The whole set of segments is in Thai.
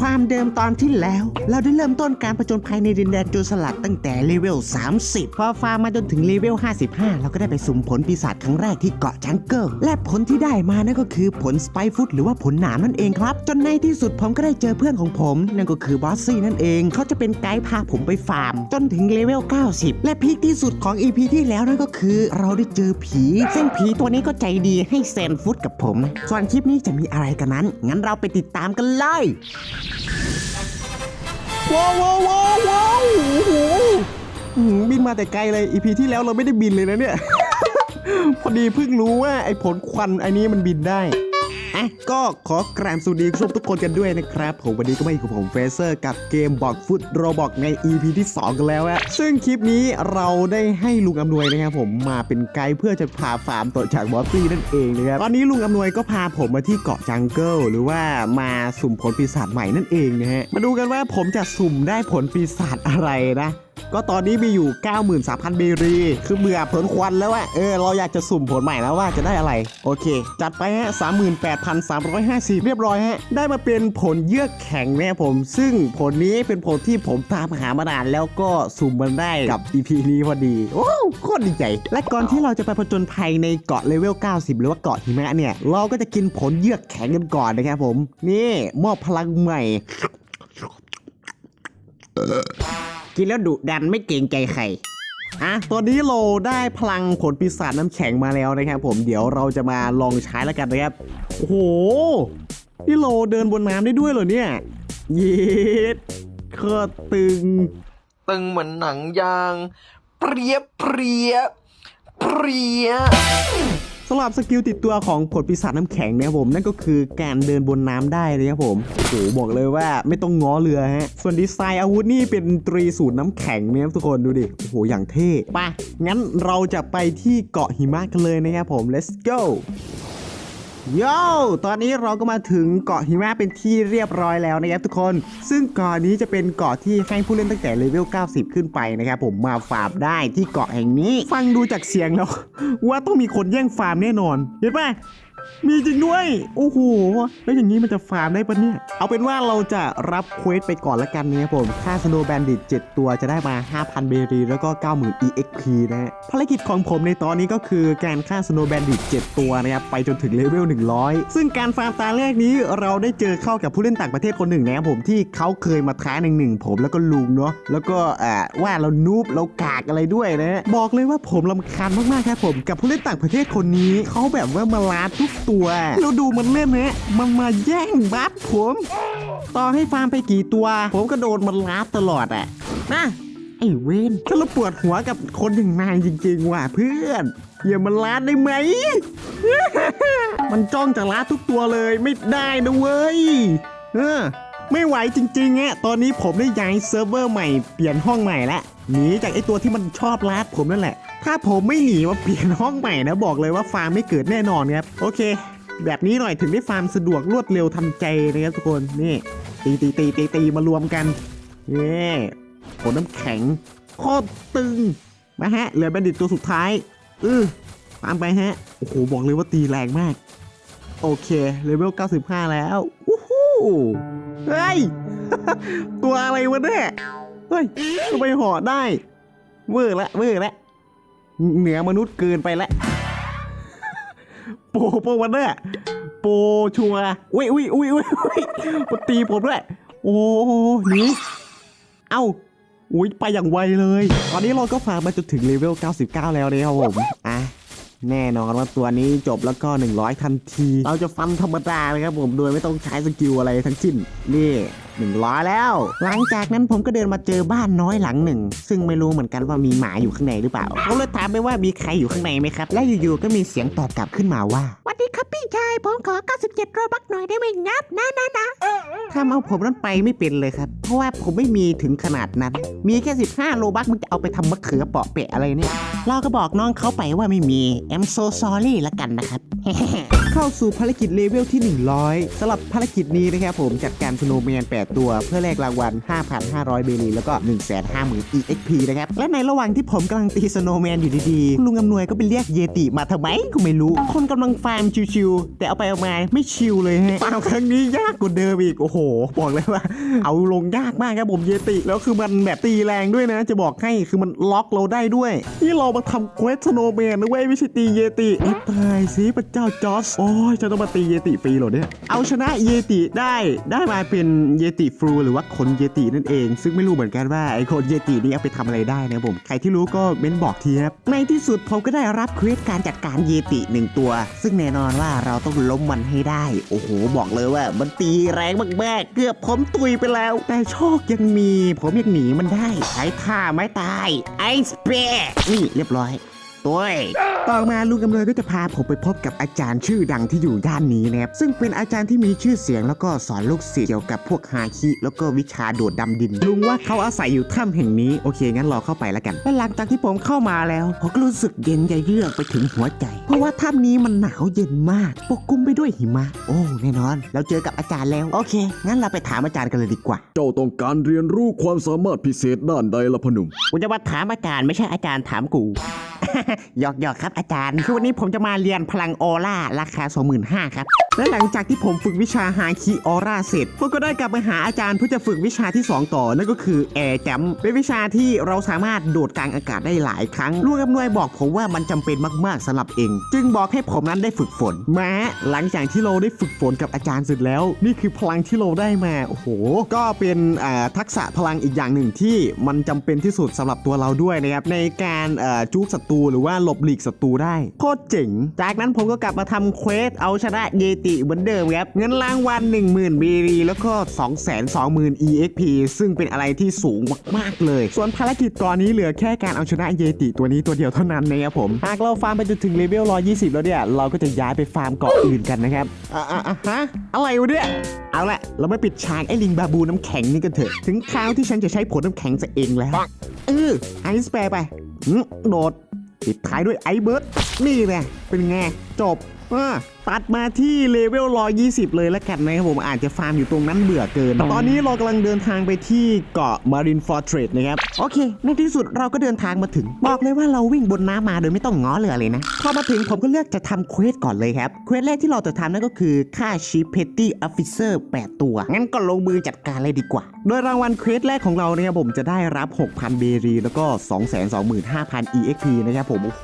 ความเดิมตอนที่แล้ว เราได้เริ่มต้นการผจญภัยในดินแดนโจรสลัดตั้งแต่เลเวล 30 พอฟาร์มมาจนถึงเลเวล 55 เราก็ได้ไปสุ่มผลปีศาจครั้งแรกที่เกาะจังเกิลและผลที่ได้มานั่นก็คือผลสไปฟุตหรือว่าผลหนามนั่นเองครับ จนในที่สุดผมก็ได้เจอเพื่อนของผม นั่นก็คือบอสซี่นั่นเอง เขาจะเป็นไกด์พาผมไปฟาร์ม จนถึงเลเวล 90 และพีคที่สุดของ EP ที่แล้วนั่นก็คือ เราได้เจอผีซึ่งผีตัวนี้ก็ใจดีให้แซนฟุตกับผมนะส่วนคลิปนี้จะมีอะไรกันนั้น งั้นเราไปติดตามกันเลยว้าวว้าวว้าวว้าวโอ้โหอื้อหือบินมาแต่ไกลเลยอีพีที่แล้วเราไม่ได้บินเลยนะเนี่ย พอดีเพิ่งรู้ว่าไอ้ผลควันไอ้นี้มันบินได้ อะก็ขอกราบสวัสดีคุณผู้ชมทุกคนกันด้วยนะครับ ผมวันนี้ก็มาอยู่กับผมเฟเซอร์กับเกมบอกฟุตโรบอกใน EP ที่ 2 กันแล้วอะซึ่งคลิปนี้เราได้ให้ลุงอำนวยนะครับผมมาเป็นไกด์เพื่อจะพาฟาร์มตัวจากบอสซี่นั่นเองนะครับตอนนี้ลุงอำนวยก็พาผมมาที่เกาะจังเกิลหรือว่ามาสุ่มผลปีศาจใหม่นั่นเองนะฮะมาดูกันว่าผมจะสุ่มได้ผลปีศาจอะไรนะ ก็ตอนนี้มีอยู่ 93,000เบรี คือเบื่อผลควันแล้วอะเออ เราอยากจะสุ่มผลใหม่แล้วว่าจะได้อะไร โอเค จัดไปฮะ 38,350 เรียบร้อยฮะ ได้มาเป็นผลเยือกแข็งนะผม ซึ่งผลนี้เป็นผลที่ผมตามหามานานแล้วก็สุ่มมันได้กับ EP นี้พอดี โอ้โคตรดีใจ และก่อนที่เราจะไปผจญภัยในเกาะเลเวล 90 หรือว่าเกาะหิมะเนี่ย เราก็จะกินผลเยือกแข็งกันก่อนนะครับผม นี่มอบพลังใหม่ กินแล้วดุดันไม่เกรงใจใครอะตอนนี้เราได้พลังผลปีศาจน้ำแข็งมาแล้วนะครับผมเดี๋ยวเราจะมาลองใช้แล้วกันนะครับ โอ้โห นี่เราเดินบนน้ำได้ด้วยเหรอเนี่ยเย็ดโคตรตึง ตึงเหมือนหนังยาง เปรียเปรียเปรีย สำหรับสกิลติดตัวของขวดปีศาจน้ำแข็งนะครับผมนั่นก็คือการเดินบนน้ำได้เลยครับผมโอ้โหบอกเลยว่าไม่ต้องง้อเรือฮะส่วนดีไซน์อาวุธนี่เป็นตรีสูตรน้ำแข็งเนี่ยครับทุกคนดูดิโอ้โหอย่างเท่ไปงั้นเราจะไปที่เกาะหิมะกันเลยนะครับผม let's go โย่ตอนนี้เราก็มาถึงเกาะหิมะเป็นที่เรียบร้อยแล้วนะครับทุกคน ซึ่งเกาะนี้จะเป็นเกาะที่ให้ผู้เล่นตั้งแต่เลเวล 90 ขึ้นไปนะครับผมมาฟาร์มได้ที่เกาะแห่งนี้ ฟังดูจากเสียงแล้ว ว่าต้องมีคนแย่งฟาร์มแน่นอน เห็นปะมี มีจริงด้วย โอ้โห แล้วอย่างนี้มันจะฟาร์มได้ปะเนี่ย เอาเป็นว่าเราจะรับเควสไปก่อนละกันนะครับผม ค่าสโนว์แบนดิต7ตัวจะได้มา 5,000 เบรีแล้วก็ 90,000 EXP นะฮะ ภารกิจของผมในตอนนี้ก็คือการฆ่าสโนว์แบนดิต7ตัวนะครับ ไปจนถึงเลเวล 100 ซึ่งการฟาร์มตาแรกนี้เราได้เจอเข้ากับผู้เล่นต่างประเทศคนหนึ่งนะครับผมที่เขาเคยมาท้าหนึ่งหนึ่งผมแล้วก็ลุงเนาะ แล้วก็อ่าว่าเรานูบเรากากอะไรด้วยนะฮะบอกเลยว่าผมลำคาญมากๆครับผม กับผู้เล่นต่างประเทศคนนี้เขาแบบว่ามาลาทุกตัว แล้วดูมันเล่นนะมันมาแย่งบัฟผม ต่อให้ฟาร์มไปกี่ตัว ผมก็โดนมันลาตลอดอะนะไอ้เวนถ้าเราปวดหัวกับคนอย่างนายจริง ๆ ว่ะเพื่อน อย่ามันลาดได้ไหม มันจ้องจะลาดทุกตัวเลยไม่ได้นะเว้ย เออ ไม่ไหวจริงๆอะตอนนี้ผมได้ย้ายเซิร์ฟเวอร์ใหม่ เปลี่ยนห้องใหม่ละ หนีจากไอตัวที่มันชอบลาดผมนั่นแหละ ถ้าผมไม่หนีมาเปลี่ยนห้องใหม่นะบอกเลยว่าฟาร์มไม่เกิดแน่นอนครับโอเค แบบนี้หน่อยถึงได้ฟาร์มสะดวกรวดเร็วทันใจนะครับทุกคนนี่ตีตีตีตีตีมารวมกันเย่ผลน้ำแข็งโคตรตึงนะฮะเหลือแบนดิตตัวสุดท้ายอือตามไปฮะโอ้โหบอกเลยว่าตีแรงมาก โอเคเลเวล95 แล้วอู้หูเฮ้ย ตัวอะไรวะเนี่ย เฮ้ยทำไมห่อได้เวอร์ละเวอร์ละเหนือมนุษย์เกินไปละโปโปวันเนี่ยโปชัวร์อุ้ยอุ้ยอุ้ยอุ้ยอุ้ยตีผมด้วย โอ้โหหนีเอ้าอุ้ยไปอย่างไวเลย ตอนนี้เราก็ฟาร์มมาจนถึงเลเวล 99 แล้วนะครับผม อะ แน่นอนว่าตัวนี้จบแล้วก็ 100 ทันที เราจะฟันธรรมดาเลยครับผม โดยไม่ต้องใช้สกิลอะไรทั้งสิ้น นี่ หนึ่งร้อยแล้ว หลังจากนั้นผมก็เดินมาเจอบ้านน้อยหลังหนึ่ง ซึ่งไม่รู้เหมือนกันว่ามีหมาอยู่ข้างในหรือเปล่าผมเลยถามไปว่ามีใครอยู่ข้างในไหมครับ และอยู่ๆก็มีเสียงตอบกลับขึ้นมาว่าสวัสดีครับพี่ชายผมขอ 97โรบักหน่อยได้ไหมงับนะนะนะทำเอาผมนั้นไปไม่เป็นเลยครับ เพราะว่าผมไม่มีถึงขนาดนั้น มีแค่ 15 โลบักมึงจะเอาไปทำมะเขือเปาะเปะอะไรเนี่ยเราก็บอกน้องเขาไปว่าไม่มี I'm so sorry ละกันนะครับ เข้าสู่ภารกิจเลเวลที่ 100สำหรับภารกิจนี้นะครับผมจัดการสโนว์แมน8ตัว เพื่อแลกรางวัล 5,500 เบลีแล้วก็ 150,000 EXP นะครับ และในระหว่างที่ผมกำลังตีสโนว์แมนอยู่ดีๆ ลุงอำนวยก็ไปเรียกเยติมาทำไมก็ไม่รู้ คนกำลังฟาร์มชิวๆแต่เอาไปเอามาไม่ชิวเลยฮะฟาร์มครั้งนี้ยากกว่าเดิมอีกโอ้โห บอกเลยว่า เอาลงยากมากครับผมเยติแล้วคือมันแบบตีแรงด้วยนะ จะบอกให้คือมันล็อกเราได้ด้วยนี่เรามาทำเควสสโนว์แมนนะเว้ยไม่ใช่ตีเยติไอ้ตายสิพระเจ้าจอสโอ้ยจะต้องมาตีเยติฟรีหรอเนี่ยเอาชนะเยติได้ได้มาเป็นเยติฟรูหรือว่าคนเยตินั่นเอง ซึ่งไม่รู้เหมือนกันว่าไอ้คนเยตินี่เอาไปทำอะไรได้นะบผม ใครที่รู้ก็เม้นบอกทีครับ ในที่สุดผมก็ได้รับเควสการจัดการเยติหนึ่งตัว ซึ่งแน่นอนว่าเราต้องล้มมันให้ได้ โอ้โห บอกเลยว่ามันตีแรงมากๆ เกือบผมตุยไปแล้ว แต่โชคยังมี ผมยังหนีมันได้ใช้ท่าไม้ตายไอสเปรนี่เรียบร้อย ตัวเองต่อมาลุงกำเนิดก็จะพาผมไปพบกับอาจารย์ชื่อดังที่อยู่ย่านนี้นะครับซึ่งเป็นอาจารย์ที่มีชื่อเสียงแล้วก็สอนลูกศิษย์เกี่ยวกับพวกฮาคิแล้วก็วิชาโดดดำดิน ลุงว่าเขาอาศัยอยู่ถ้ำแห่งนี้โอเคงั้นรอเข้าไปแล้วกันและหลังจากที่ผมเข้ามาแล้วผมก็รู้สึกเย็นใจเยือกไปถึงหัวใจ เพราะว่าถ้ำนี้มันหนาวเย็นมาก ปกคลุมไปด้วยหิมะ โอ้แน่นอน เราเจอกับอาจารย์แล้วโอเค งั้นเราไปถามอาจารย์กันเลยดีกว่า เจ้าต้องการเรียนรู้ความสามารถพิเศษด้านใดล่ะพอหนุ่มกูจะมาถามอาจารย์ไม่ใช่อาจารย์ถามกู หยอกหยอกครับอาจารย์ คือวันนี้ผมจะมาเรียนพลังออร่าราคา 25,000ครับ และหลังจากที่ผมฝึกวิชาฮาคิออร่าเสร็จ ผมก็ได้กลับไปหาอาจารย์เพื่อจะฝึกวิชาที่ 2 ต่อ นั่นก็คือแอร์แจมเป็นวิชาที่เราสามารถโดดกลางอากาศได้หลายครั้งลุงอำนวยบอกผมว่ามันจำเป็นมากๆสำหรับเอง จึงบอกให้ผมนั้นได้ฝึกฝนแม้หลังจากที่เราได้ฝึกฝนกับอาจารย์เสร็จแล้ว นี่คือพลังที่เราได้มาโอ้โห ก็เป็นทักษะพลังอีกอย่างหนึ่งที่มันจำเป็นที่สุดสำหรับตัวเราด้วยนะครับในการจุกศัตรูหรือว่าหลบหลีกศัตรูได้ โคตรเจ๋ง จากนั้นผมก็กลับมาทำเควสเอาชนะเยติเหมือนเดิมครับ เงินรางวัล10,000บีรีแล้วก็ 220,000 EXP ซึ่งเป็นอะไรที่สูงมากๆเลย ส่วนภารกิจตอนนี้เหลือแค่การเอาชนะเยติตัวนี้ตัวเดียวเท่านั้นนะครับผม หากเราฟาร์มไปจนถึงเลเวล 120 แล้วเนี่ย เราก็จะย้ายไปฟาร์มเกาะอื่นกันนะครับ อะอะอะฮะ อะไรวะเนี่ย เอาละ เรามาปิดฉากไอ้ลิงบาบูน้ำแข็งนี่กันเถอะ ถึงคราวที่ฉันจะใช้ผลน้ำแข็งซะเองแล้ว เออไอซ์แปรไปหึโดด ปิดท้ายด้วยไอเบิร์ดนี่แหละเป็นไงจบอ่า ตัดมาที่เลเวล120เลยแล้วกันนะครับผมอาจจะฟาร์มอยู่ตรงนั้นเบื่อเกิน ตอนนี้เรากำลังเดินทางไปที่เกาะมารินฟอร์เทรสนะครับ โอเค ในที่สุดเราก็เดินทางมาถึง บอกเลยว่าเราวิ่งบนน้ำมาโดยไม่ต้องง้อเรือเลยนะ พอมาถึงผมก็เลือกจะทำเควสก่อนเลยครับเควสแรกที่เราจะทำนั่นก็คือฆ่าชิปเพตตี้ออฟฟิเซอร์8ตัว งั้นก็ลงมือจัดการเลยดีกว่า โดยรางวัลเควสแรกของเราเนี่ยผมจะได้รับ 6,000 เบรีแล้วก็ 225,000 EXP นะครับผมโอ้โห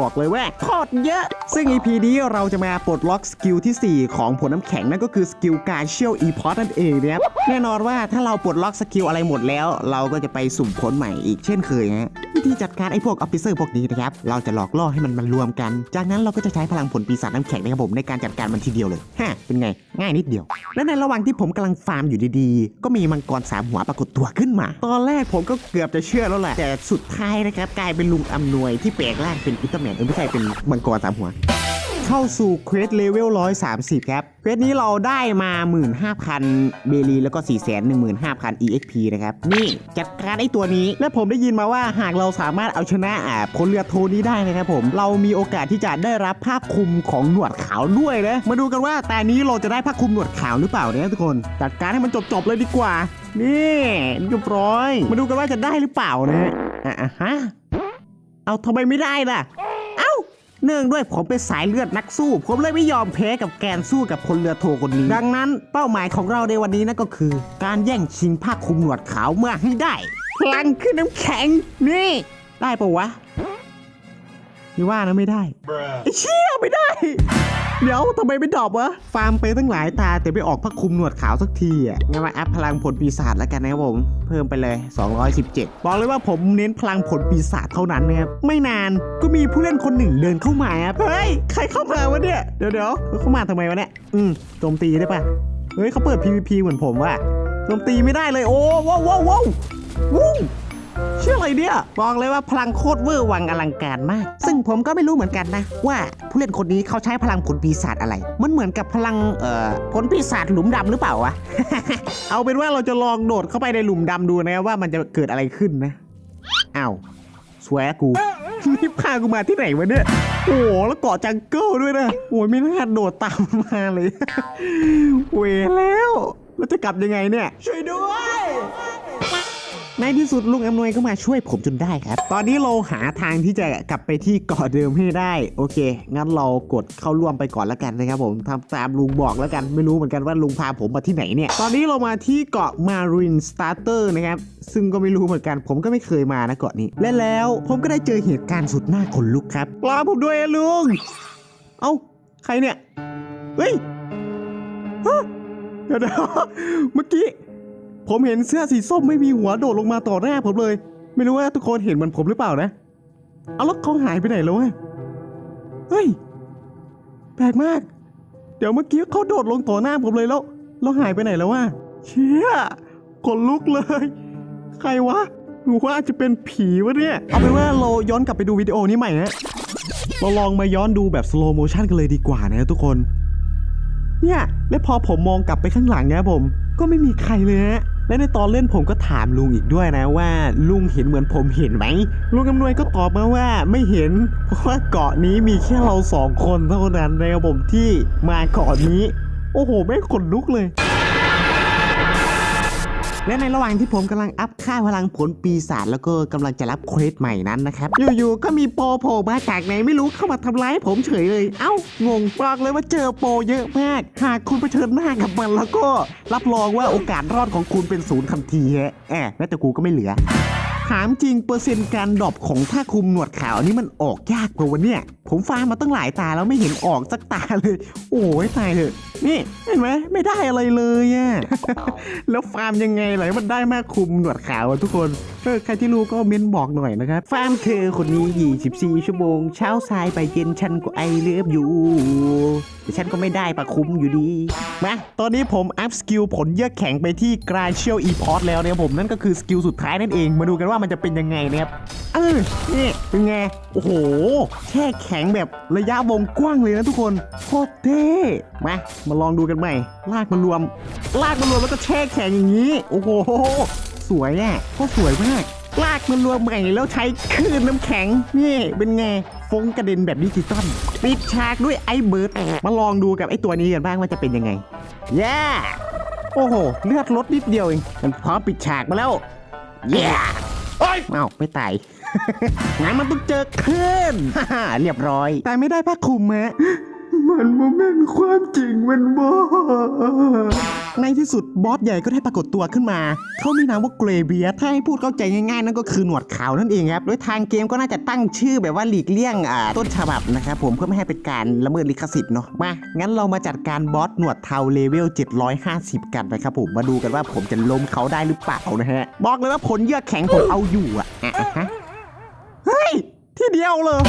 บอกเลยว่าโคตรเยอะ ซึ่ง EP นี้เราจะมาปลดล็อกสกิลที่ 4 ของผลน้ำแข็งนั่นก็คือสกิลการเชี่ยวอีพอร์ตนั่นเองนะครับแน่นอนว่าถ้าเราปลดล็อกสกิลอะไรหมดแล้ว เราก็จะไปสุ่มผลใหม่อีกเช่นเคยฮะวิธีจัดการไอ้พวกออฟฟิเซอร์พวกนี้นะครับเราจะหลอกล่อให้มันมารวมกัน จากนั้นเราก็จะใช้พลังผลปีศาจน้ำแข็งนะครับผมในการจัดการมันทีเดียวเลยฮะเป็นไง ง่ายนิดเดียว และในระหว่างที่ผมกำลังฟาร์มอยู่ดีๆ ก็มีมังกรสามหัวปรากฏตัวขึ้นมา ตอนแรกผมก็เกือบจะเชื่อแล้วแหละแต่สุดท้ายนะครับกลายเป็นลุงอำนวยที่แปลงร่างเป็นอุลตร้าแมนเออไม่ใช่เป็นมังกรสามหัว เข้าสู่เควสเลเวล130 ครับ เควสนี้เราได้มา 15,000 เบลีแล้วก็ 415,000 EXP นะครับ นี่จัดการไอ้ตัวนี้ และผมได้ยินมาว่าหากเราสามารถเอาชนะอ่าพลเรือโทนี้ได้นะครับผม เรามีโอกาสที่จะได้รับผ้าคลุมของหนวดขาวด้วยนะ มาดูกันว่าแต่นี้เราจะได้ผ้าคลุมหนวดขาวหรือเปล่าเนี่ยทุกคน จัดการให้มันจบๆเลยดีกว่า นี่เรียบร้อย มาดูกันว่าจะได้หรือเปล่านะอะฮะ เอาทำไมไม่ได้ล่ะ เอ้าเนื่องด้วยผมเป็นสายเลือดนักสู้ ผมเลยไม่ยอมแพ้กับแกนสู้กับคนเรือโทคนนี้ ดังนั้นเป้าหมายของเราในวันนี้นั่นก็คือ การแย่งชิงผ้าคลุมหนวดขาวเมื่อให้ได้ พลังขึ้นน้ำแข็งนี่ ได้ปะวะ นี่ว่านะไม่ได้ไอ้เชี่ยไม่ได้ เดี๋ยวทำไมไม่ดรอปวะ ฟาร์มไปตั้งหลายตา แต่ไม่ออกผ้าคลุมหนวดขาวสักทีอะงั้นมาอัพพลังผลปีศาจแล้วกันนะครับผม เพิ่มไปเลย 217 บอกเลยว่าผมเน้นพลังผลปีศาจเท่านั้นนะครับไม่นานก็มีผู้เล่นคนหนึ่งเดินเข้ามาครับเฮ้ยใครเข้ามาวะเนี่ยเดี๋ยวเดี๋ยวเข้ามาทำไมวะเนี่ยอืมโจมตีได้ปะเฮ้ยเขาเปิด PVP เหมือนผมว่ะโจมตีไม่ได้เลยโอ้ว้าวว้าวว้าววู้ เชื่ออะไรเนี่ยบอกเลยว่าพลังโคตรเวอร์วังอลังการมาก ซึ่งผมก็ไม่รู้เหมือนกันนะ ว่าผู้เล่นคนนี้เขาใช้พลังผลปีศาจอะไร มันเหมือนกับพลังเอ่อผลปีศาจหลุมดำหรือเปล่าวะ เอาเป็นว่าเราจะลองโดดเข้าไปในหลุมดำดูนะว่ามันจะเกิดอะไรขึ้นนะอ้าวสวยอะกูนี่พากูมาที่ไหนวะเนี่ย โอ้โหแล้วเกาะจังเกิลด้วยนะโอ้ยไม่น่าโดดตามมาเลยเวแล้ว แล้วจะกลับยังไงเนี่ย ช่วยด้วย ในที่สุดลุงอำนวยก็มาช่วยผมจนได้ครับ ตอนนี้เราหาทางที่จะกลับไปที่เกาะเดิมให้ได้ โอเค งั้นเรากดเข้าร่วมไปก่อนแล้วกันนะครับผมทำตามลุงบอกแล้วกัน ไม่รู้เหมือนกันว่าลุงพาผมมาที่ไหนเนี่ย ตอนนี้เรามาที่เกาะ Marine Starter นะครับ ซึ่งก็ไม่รู้เหมือนกัน ผมก็ไม่เคยมานะเกาะนี้ และแล้วผมก็ได้เจอเหตุการณ์สุดน่าขนลุกครับรอผมด้วยลุง เอ้า ใครเนี่ย เฮ้ย ฮะ เดี๋ยวเมื่อกี้ ผมเห็นเสื้อสีส้มไม่มีหัวโดดลงมาต่อหน้าผมเลย ไม่รู้ว่าทุกคนเห็นเหมือนผมหรือเปล่านะ เอาแล้วเขาหายไปไหนแล้ววะเฮ้ย แปลกมาก เดี๋ยวเมื่อกี้เขาโดดลงต่อหน้าผมเลยแล้ว แล้วหายไปไหนแล้ววะเชี่ยขนลุกเลย ใครวะหรือว่าจะเป็นผีวะเนี่ย เอาเป็นว่าเราย้อนกลับไปดูวิดีโอนี้ใหม่ฮะเราลองมาย้อนดูแบบสโลโมชันกันเลยดีกว่านะทุกคน เนี่ย และพอผมมองกลับไปข้างหลังนี่ยผม ก็ไม่มีใครเลยฮะ และในตอนเล่นผมก็ถามลุงอีกด้วยนะว่า ลุงเห็นเหมือนผมเห็นไหมลุงอำนวยก็ตอบมาว่าไม่เห็น เพราะว่าเกาะนี้มีแค่เราสองคนเท่านั้นในระบบที่มาเกาะนี้ โอ้โหไม่ขนลุกเลย และในระหว่างที่ผมกำลังอัพค่าพลังผลปีศาจแล้วก็กำลังจะรับเควสใหม่นั้นนะครับอยู่ๆก็มีโปโผล่มาจากไหนไม่รู้เข้ามาทำร้ายผมเฉยเลย เอ้างงบอกเลยว่าเจอโปเยอะมากหากคุณเผชิญหน้ากับมันแล้วก็รับรองว่าโอกาสรอดของคุณเป็นศูนย์ทันทีฮะแอบแม้แต่กูก็ไม่เหลือ ถามจริงเปอร์เซ็นต์การดรอปของผ้าคลุมหนวดขาวนี่มันออกยากกว่าวันเนี่ย ผมฟาร์มมาตั้งหลายตาแล้วไม่เห็นออกสักตาเลย โอ้ยตายเถอะ นี่เห็นไหมไม่ได้อะไรเลยอะ แล้วฟาร์มยังไงล่ะให้มันได้มากคุมหนวดขาวอะทุกคนเออใครที่รู้ก็เม้นบอกหน่อยนะครับ ฟาร์มเธอคนนี้ 24 ชั่วโมง เช้าสายไปเย็นฉันก็ไอเลือบอยู่แต่ฉันก็ไม่ได้ประคุ้มอยู่ดี มา ตอนนี้ผมอัพสกิลผลเยือกแข็งไปที่กราเชียลอีพอร์ตแล้วเนะครับผมนั่นก็คือสกิลสุดท้ายนั่นเอง มาดูกันว่ามันจะเป็นยังไงนะครับเออนี่เป็นไง โอ้โห แช่แข็งแบบระยะวงกว้างเลยนะทุกคนโคตรเท่มามาลองดูกันใหม่ ลากมารวม ลากมารวมแล้วก็แช่แข็งอย่างนี้ โอ้โห สวยอะโคตรสวยมากลากมันรวมใหม่แล้วใช้คลื่นน้ำแข็ง นี่ เป็นไง ฟงกระเด็นแบบดิจิตอลปิดฉากด้วยไอ้เบิร์ดมาลองดูกับไอ้ตัวนี้กันบ้างว่าจะเป็นยังไง แย่โอ้โห เลือดลดนิดเดียวเอง มันพร้อมปิดฉากมาแล้ว แย่ เอ้าไม่ตาย งั้นมันต้องเจอคลื่นฮ่าเรียบร้อย แต่ไม่ได้ผ้าคลุมฮะ มันโมเมนความจริงมันบอในที่สุดบอสใหญ่ก็ได้ปรากฏตัวขึ้นมา เขามีนามว่าเกรเบียถ้าให้พูดเข้าใจง่ายๆ นั่นก็คือหนวดขาวนั่นเองครับ โดยทางเกมก็น่าจะตั้งชื่อแบบว่าหลีกเลี่ยงอ่าต้นฉบับนะครับผมเพื่อไม่ให้เป็นการละเมิดลิขสิทธิ์เนาะ มา งั้นเรามาจัดการบอสหนวดเทาเลเวล 750 กันนะครับผม มาดูกันว่าผมจะล้มเขาได้หรือเปล่านะฮะ บอกเลยว่าผลเยือกแข็งผมเอาอยู่อะอะอะฮะเฮ้ย ที่เดียวเลย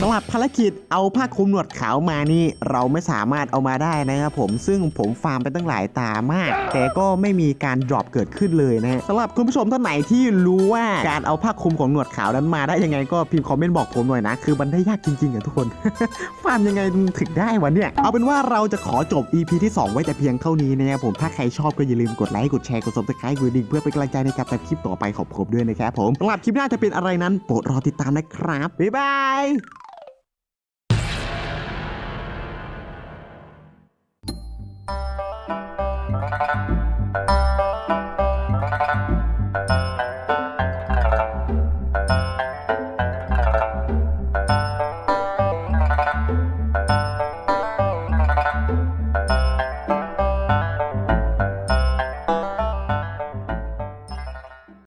สำหรับภารกิจเอาผ้าคลุมหนวดขาวมานี่เราไม่สามารถเอามาได้นะครับผมซึ่งผมฟาร์มไปตั้งหลายตามาก แต่ก็ไม่มีการดรอปเกิดขึ้นเลยนะสำหรับคุณผู้ชมท่านไหนที่รู้ว่าการเอาผ้าคลุมของหนวดขาวนั้นมาได้ยังไงก็พิมพ์คอมเมนต์บอกผมหน่อยนะ คือมันได้ยากจริงๆอะทุกคนฟาร์มยังไงถึงได้วะเนี่ยเอาเป็นว่าเราจะขอจบ EP ที่ 2 ไว้แต่เพียงเท่านี้นะครับผมถ้าใครชอบก็อย่าลืมกดไลค์กดแชร์กด subscribe กดดิ่งเพื่อเป็นกำลังใจในการทำคลิปต่อไปของผมด้วยนะครับผมสำหรับคลิปหน้าจะเป็นอะไรนั้นโปรดรอติดตามนะครับบ๊ายบาย